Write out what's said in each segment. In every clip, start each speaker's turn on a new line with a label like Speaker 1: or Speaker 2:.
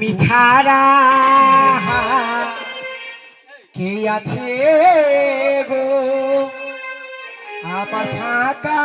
Speaker 1: তুমি ছাড়া কে আছে গো? আমার ফাঁকা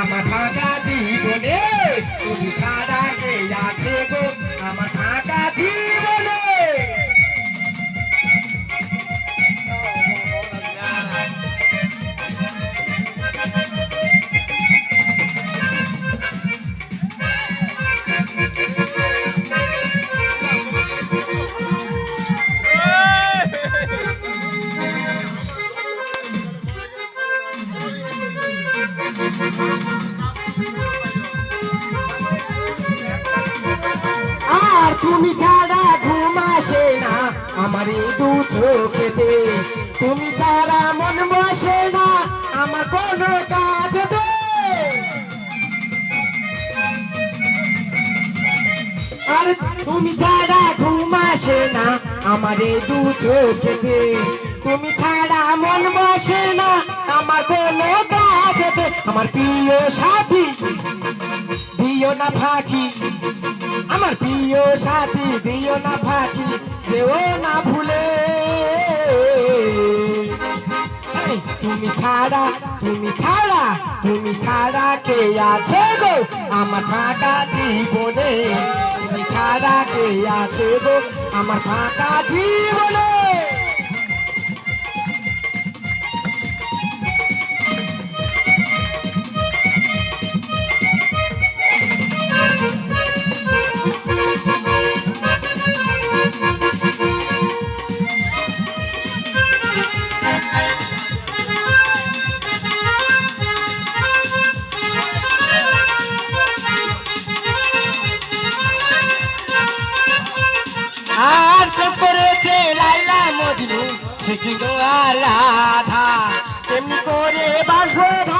Speaker 1: আমার ফাঁকা জীবনে তুমি ছাড়া কে আছে গো? আমার তুমি ছাড়া ঘুম আসে না আমার দু চোখেতে। তুমি ছাড়া মন বসে না, আমার কোনো কাজেতে আর তুমি ছাড়া ঘুম আসে না আমার দু চোখেতে। তুমি ছাড়া মন বসে না, আমার কোনো কাজ আমার প্রিয় সাথী, দিও না ফাঁকি আমার প্রিয় সাথী, দিও না ফাঁকি কেউ না ভুলে। তুমি ছাড়া তুমি ছাড়া তুমি ছাড়া কে আছে গো আমার ফাঁকা জীবনে? তুমি ছাড়া কে আছে গো আমার ফাঁকা জীবনে? শিখিল রাধা তেমনি করে বাসবো